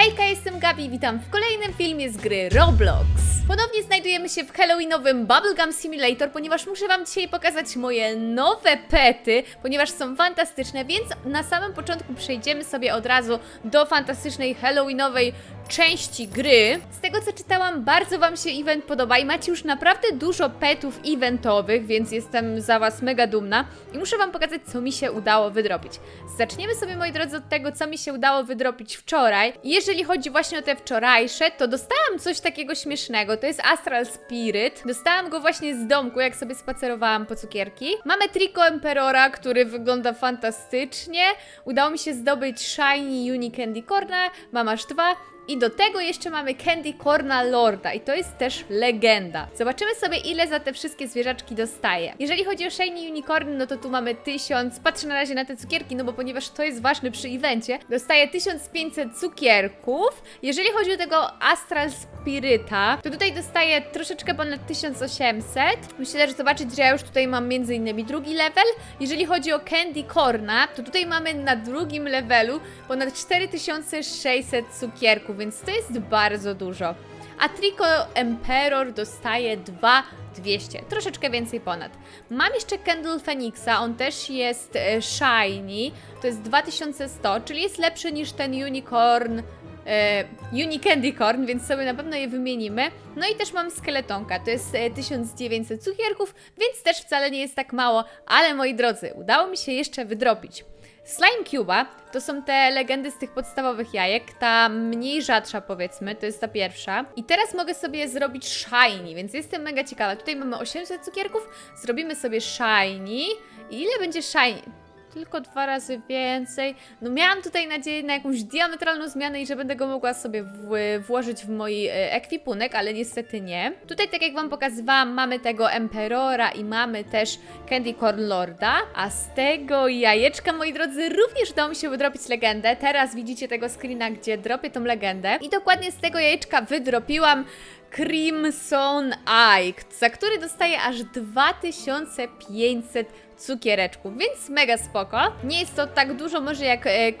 Hejka, jestem Gabi witam w kolejnym filmie z gry Roblox. Ponownie znajdujemy się w Halloweenowym Bubblegum Simulator, ponieważ muszę Wam dzisiaj pokazać moje nowe pety, ponieważ są fantastyczne, więc na samym początku przejdziemy sobie od razu do fantastycznej Halloweenowej części gry. Z tego co czytałam, bardzo Wam się event podoba i macie już naprawdę dużo petów eventowych, więc jestem za Was mega dumna i muszę Wam pokazać, co mi się udało wydrobić. Zaczniemy sobie, moi drodzy, od tego, co mi się udało wydrobić wczoraj. Jeżeli chodzi właśnie o te wczorajsze, to dostałam coś takiego śmiesznego. To jest Astral Spirit. Dostałam go właśnie z domku, jak sobie spacerowałam po cukierki. Mamy Trico Emperora, który wygląda fantastycznie. Udało mi się zdobyć Shiny Uni Candy Corna. Mam aż dwa. I do tego jeszcze mamy Candy Corna Lorda i to jest też legenda. Zobaczymy sobie ile za te wszystkie zwierzaczki dostaję. Jeżeli chodzi o Shiny Unicorn, no to tu mamy 1000. Patrzę na razie na te cukierki, no bo ponieważ to jest ważne przy evencie, dostaję 1500 cukierków. Jeżeli chodzi o tego Astral Spiryta, to tutaj dostaję troszeczkę ponad 1800. Myślę, że zobaczyć, że ja już tutaj mam między innymi drugi level. Jeżeli chodzi o Candy Corna, to tutaj mamy na drugim levelu ponad 4600 cukierków, więc to jest bardzo dużo. A Trico Emperor dostaje 2200, troszeczkę więcej ponad. Mam jeszcze Candle Phoenixa, on też jest e, shiny, to jest 2100, czyli jest lepszy niż ten Unicorn e, Uni Candy Corn, więc sobie na pewno je wymienimy. No i też mam skeletonka, to jest e, 1900 cukierków, więc też wcale nie jest tak mało, ale moi drodzy, udało mi się jeszcze wydrobić. Slime Cuba to są te legendy z tych podstawowych jajek, ta mniej rzadsza powiedzmy, to jest ta pierwsza. I teraz mogę sobie zrobić shiny, więc jestem mega ciekawa. Tutaj mamy 800 cukierków, zrobimy sobie shiny. I ile będzie shiny? Tylko dwa razy więcej. No miałam tutaj nadzieję na jakąś diametralną zmianę i że będę go mogła sobie w, włożyć w mój e, ekwipunek, ale niestety nie. Tutaj, tak jak Wam pokazywałam, mamy tego Emperora i mamy też Candy Corn Lorda, a z tego jajeczka, moi drodzy, również udało mi się wydropić legendę. Teraz widzicie tego screena, gdzie dropię tą legendę. I dokładnie z tego jajeczka wydropiłam Crimson Ike, za który dostaję aż 2500 cukiereczków, więc mega spoko. Nie jest to tak dużo może jak e,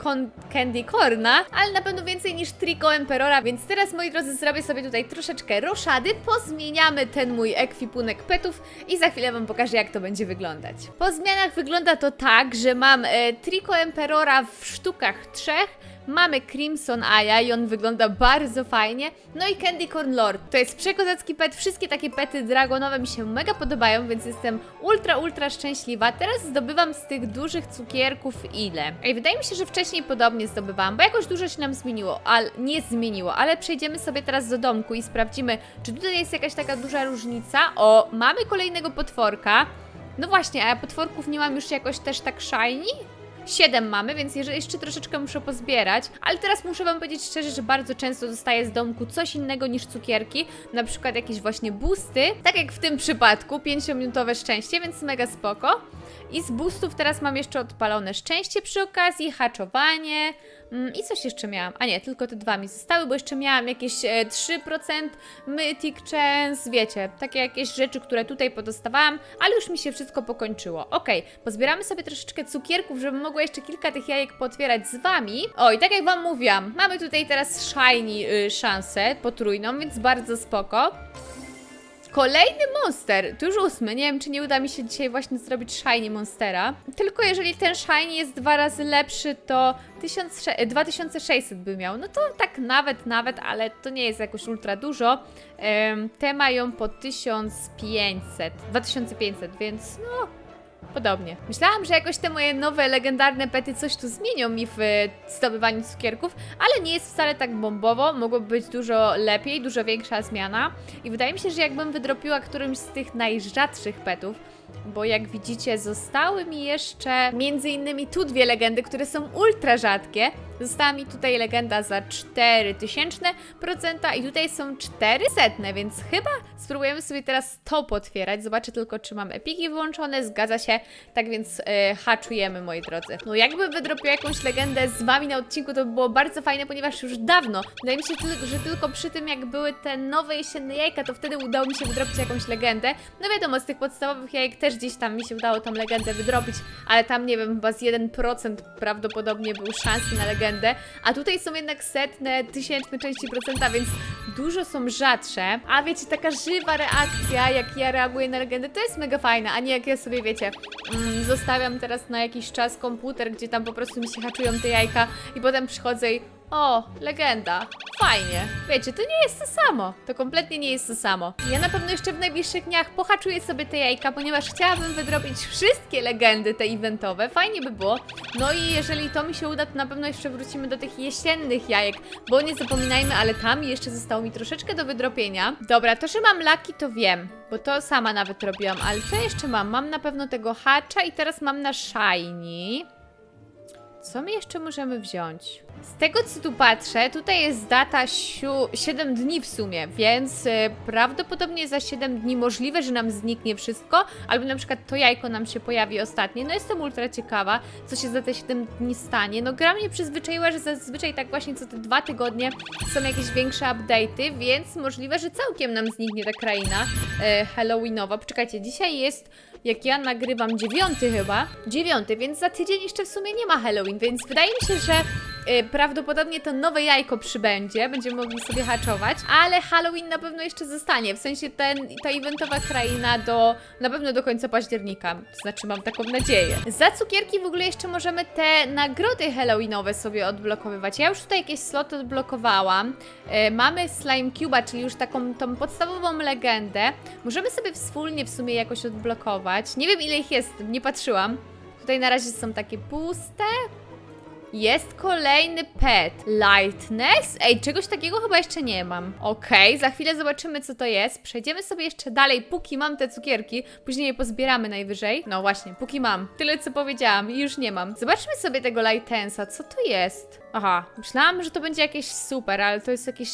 Candy Corna, ale na pewno więcej niż Trico Emperora, więc teraz moi drodzy zrobię sobie tutaj troszeczkę roszady, pozmieniamy ten mój ekwipunek petów i za chwilę Wam pokażę jak to będzie wyglądać. Po zmianach wygląda to tak, że mam e, Trico Emperora w sztukach trzech, Mamy Crimson Aya i on wygląda bardzo fajnie. No i Candy Corn Lord. To jest przekozacki pet. Wszystkie takie pety dragonowe mi się mega podobają, więc jestem ultra, ultra szczęśliwa. Teraz zdobywam z tych dużych cukierków ile? Ej, wydaje mi się, że wcześniej podobnie zdobywałam, bo jakoś dużo się nam zmieniło, ale nie zmieniło. Ale przejdziemy sobie teraz do domku i sprawdzimy, czy tutaj jest jakaś taka duża różnica. O, mamy kolejnego potworka. No właśnie, a ja potworków nie mam już jakoś też tak shiny? 7 mamy, więc jeszcze troszeczkę muszę pozbierać, ale teraz muszę Wam powiedzieć szczerze, że bardzo często dostaję z domku coś innego niż cukierki, na przykład jakieś właśnie boosty, tak jak w tym przypadku, 5-minutowe szczęście, więc mega spoko. I z boostów teraz mam jeszcze odpalone szczęście przy okazji, haczowanie i coś jeszcze miałam. A nie, tylko te dwa mi zostały, bo jeszcze miałam jakieś e, 3% Mythic Chance, wiecie, takie jakieś rzeczy, które tutaj podostawałam, ale już mi się wszystko pokończyło. Okej, pozbieramy sobie troszeczkę cukierków, żebym mogła jeszcze kilka tych jajek potwierać z Wami. O, i tak jak Wam mówiłam, mamy tutaj teraz shiny y, szansę potrójną, więc bardzo spoko. Kolejny monster, to już ósmy. Nie wiem, czy nie uda mi się dzisiaj właśnie zrobić shiny monstera. Tylko jeżeli ten shiny jest dwa razy lepszy, to 1000, e, 2600 by miał. No to tak nawet, nawet, ale to nie jest jakoś ultra dużo. Te mają po 1500, 2500, więc no Podobnie. Myślałam, że jakoś te moje nowe, legendarne pety coś tu zmienią mi w zdobywaniu cukierków, ale nie jest wcale tak bombowo. Mogłoby być dużo lepiej, dużo większa zmiana. I wydaje mi się, że jakbym wydropiła którymś z tych najrzadszych petów, bo jak widzicie, zostały mi jeszcze między innymi tu dwie legendy, które są ultra rzadkie. Została mi tutaj legenda za 4000% i tutaj są 400, więc chyba spróbujemy sobie teraz to potwierać. Zobaczę tylko, czy mam epiki włączone, zgadza się. Tak więc e, haczujemy, moi drodzy. No jakbym wydropiła jakąś legendę z wami na odcinku, to by było bardzo fajne, ponieważ już dawno, wydaje mi się, że tylko przy tym, jak były te nowe jesienne jajka, to wtedy udało mi się wydropić jakąś legendę. No wiadomo, z tych podstawowych jajek też gdzieś tam mi się udało tam legendę wydropić, ale tam, nie wiem, chyba z 1% prawdopodobnie był szansy na legendę. A tutaj są jednak setne, tysięczne części procenta, więc dużo są rzadsze. A wiecie, taka żywa reakcja, jak ja reaguję na legendę, to jest mega fajne, a nie jak ja sobie, wiecie, mm, zostawiam teraz na jakiś czas komputer, gdzie tam po prostu mi się haczują te jajka i potem przychodzę i o, legenda. Fajnie. Wiecie, to nie jest to samo. To kompletnie nie jest to samo. Ja na pewno jeszcze w najbliższych dniach pohaczuję sobie te jajka, ponieważ chciałabym wydrobić wszystkie legendy te eventowe. Fajnie by było. No i jeżeli to mi się uda, to na pewno jeszcze wrócimy do tych jesiennych jajek, bo nie zapominajmy, ale tam jeszcze zostało mi troszeczkę do wydropienia. Dobra, to, że mam laki, to wiem, bo to sama nawet robiłam, ale co jeszcze mam? Mam na pewno tego hacza i teraz mam na shiny. Co my jeszcze możemy wziąć? Z tego co tu patrzę, tutaj jest data siu- 7 dni w sumie, więc y, prawdopodobnie za 7 dni możliwe, że nam zniknie wszystko, albo na przykład to jajko nam się pojawi ostatnie. No jestem ultra ciekawa, co się za te 7 dni stanie. No gra mnie przyzwyczaiła, że zazwyczaj tak właśnie co te dwa tygodnie są jakieś większe update'y, więc możliwe, że całkiem nam zniknie ta kraina e, Halloweenowa. Poczekajcie, dzisiaj jest jak ja nagrywam dziewiąty chyba, dziewiąty, więc za tydzień jeszcze w sumie nie ma Halloween, więc wydaje mi się, że y, prawdopodobnie to nowe jajko przybędzie, będziemy mogli sobie haczować, ale Halloween na pewno jeszcze zostanie, w sensie ten, ta eventowa kraina do, na pewno do końca października, to znaczy mam taką nadzieję. Za cukierki w ogóle jeszcze możemy te nagrody Halloweenowe sobie odblokowywać. Ja już tutaj jakieś sloty odblokowałam, y, mamy Slime Cuba, czyli już taką tą podstawową legendę, możemy sobie wspólnie w sumie jakoś odblokować. Nie wiem ile ich jest, nie patrzyłam. Tutaj na razie są takie puste. Jest kolejny pet. Lightness? Ej, czegoś takiego chyba jeszcze nie mam. Okej, za chwilę zobaczymy, co to jest. Przejdziemy sobie jeszcze dalej, póki mam te cukierki. Później je pozbieramy najwyżej. No właśnie, póki mam. Tyle, co powiedziałam i już nie mam. Zobaczmy sobie tego Lightensa. Co to jest? Aha, myślałam, że to będzie jakieś super, ale to jest jakieś...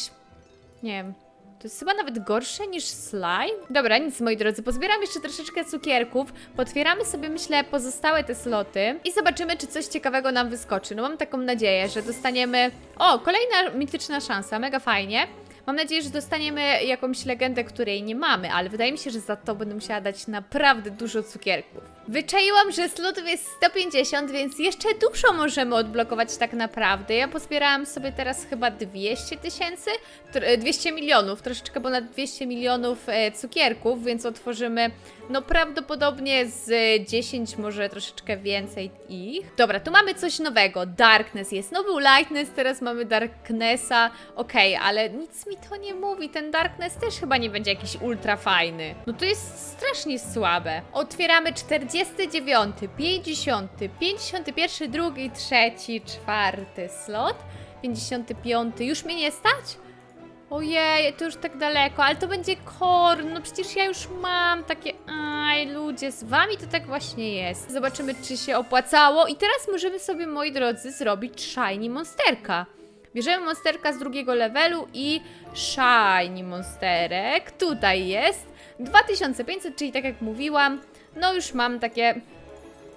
Nie wiem. To jest chyba nawet gorsze niż slime. Dobra, nic moi drodzy, pozbieram jeszcze troszeczkę cukierków, potwieramy sobie, myślę, pozostałe te sloty i zobaczymy, czy coś ciekawego nam wyskoczy. No mam taką nadzieję, że dostaniemy... O, kolejna mityczna szansa, mega fajnie. Mam nadzieję, że dostaniemy jakąś legendę, której nie mamy, ale wydaje mi się, że za to będę musiała dać naprawdę dużo cukierków. Wyczaiłam, że slotów jest 150, więc jeszcze dużo możemy odblokować tak naprawdę. Ja pozbierałam sobie teraz chyba 200 tysięcy, tr- e, 200 milionów, troszeczkę ponad 200 milionów e, cukierków, więc otworzymy no prawdopodobnie z 10, może troszeczkę więcej ich. Dobra, tu mamy coś nowego. Darkness jest. No był Lightness, teraz mamy Darknessa. Okej, ale nic mi to nie mówi. Ten Darkness też chyba nie będzie jakiś ultra fajny. No to jest strasznie słabe. Otwieramy 49, 50, 51, 2, 3, 4 slot. 55. Już mnie nie stać? Ojej, to już tak daleko, ale to będzie korn. No przecież ja już mam takie. Aj, ludzie, z wami to tak właśnie jest. Zobaczymy, czy się opłacało. I teraz możemy sobie, moi drodzy, zrobić shiny monsterka. Bierzemy monsterka z drugiego levelu i shiny monsterek. Tutaj jest 2500, czyli tak jak mówiłam, no już mam takie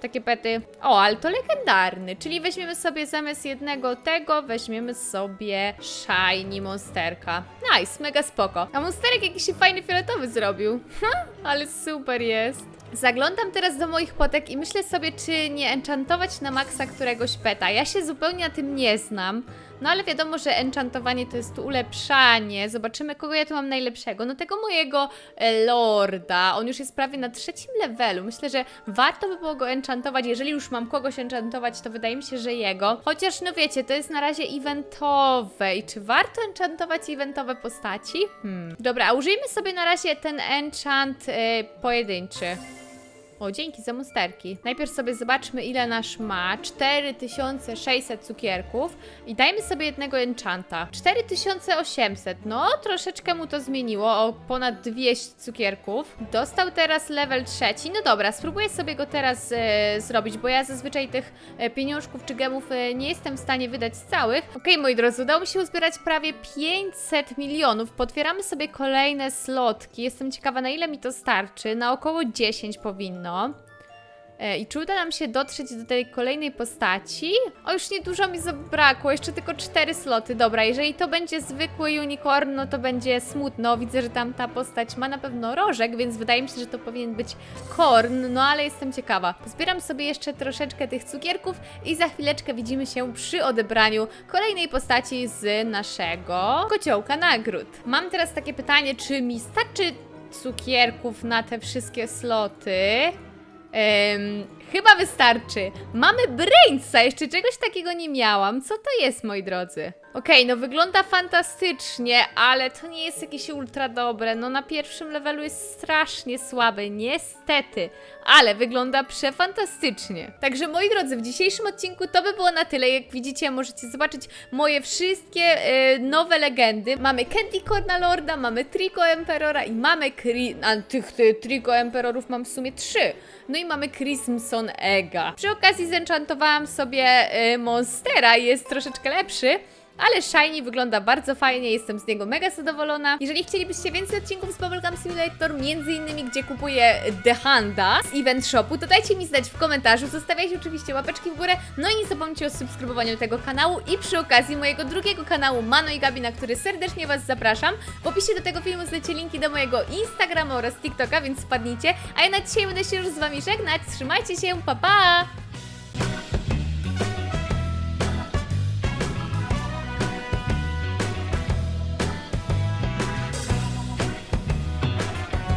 takie pety. O, ale to legendarny, czyli weźmiemy sobie zamiast jednego tego, weźmiemy sobie shiny monsterka. Nice, mega spoko. A monsterek jakiś się fajny fioletowy zrobił. Ale super jest. Zaglądam teraz do moich potek i myślę sobie, czy nie enchantować na maksa któregoś peta. Ja się zupełnie na tym nie znam. No ale wiadomo, że enchantowanie to jest ulepszanie. Zobaczymy, kogo ja tu mam najlepszego. No tego mojego e, lorda. On już jest prawie na trzecim levelu. Myślę, że warto by było go enchantować. Jeżeli już mam kogoś enchantować, to wydaje mi się, że jego. Chociaż, no wiecie, to jest na razie eventowe. I czy warto enchantować eventowe postaci? Hmm. Dobra, a użyjmy sobie na razie ten enchant e, pojedynczy. O, dzięki za monsterki. Najpierw sobie zobaczmy, ile nasz ma. 4600 cukierków. I dajmy sobie jednego enchanta. 4800. No, troszeczkę mu to zmieniło. O ponad 200 cukierków. Dostał teraz level trzeci. No dobra, spróbuję sobie go teraz e, zrobić, bo ja zazwyczaj tych e, pieniążków czy gemów e, nie jestem w stanie wydać z całych. Okej, moi drodzy, udało mi się uzbierać prawie 500 milionów. Potwieramy sobie kolejne slotki. Jestem ciekawa, na ile mi to starczy. Na około 10 powinno. E, I czy uda nam się dotrzeć do tej kolejnej postaci? O, już niedużo mi zabrakło, jeszcze tylko cztery sloty. Dobra, jeżeli to będzie zwykły unicorn, no to będzie smutno. Widzę, że tam ta postać ma na pewno rożek, więc wydaje mi się, że to powinien być korn, no ale jestem ciekawa. Zbieram sobie jeszcze troszeczkę tych cukierków i za chwileczkę widzimy się przy odebraniu kolejnej postaci z naszego kociołka nagród. Mam teraz takie pytanie, czy mi starczy cukierków na te wszystkie sloty? Chyba wystarczy. Mamy Brainsa, jeszcze czegoś takiego nie miałam. Co to jest, moi drodzy? Okej, no wygląda fantastycznie, ale to nie jest jakieś ultra dobre. No na pierwszym levelu jest strasznie słabe, niestety. Ale wygląda przefantastycznie. Także moi drodzy, w dzisiejszym odcinku to by było na tyle. Jak widzicie, możecie zobaczyć moje wszystkie e, nowe legendy. Mamy Candy Corna Lorda, mamy Trico Emperora i mamy Kri... A tych, tych Trico Emperorów mam w sumie trzy. No i mamy Egga. Przy okazji zenchantowałam sobie e, Monstera jest troszeczkę lepszy. Ale Shiny wygląda bardzo fajnie, jestem z niego mega zadowolona. Jeżeli chcielibyście więcej odcinków z Bubblegum Simulator, między innymi gdzie kupuję The Handa z Event Shopu, to dajcie mi znać w komentarzu, zostawiajcie oczywiście łapeczki w górę, no i nie zapomnijcie o subskrybowaniu tego kanału i przy okazji mojego drugiego kanału Mano i Gabi, na który serdecznie Was zapraszam. W opisie do tego filmu znajdziecie linki do mojego Instagrama oraz TikToka, więc wpadnijcie. A ja na dzisiaj będę się już z Wami żegnać, trzymajcie się, pa pa!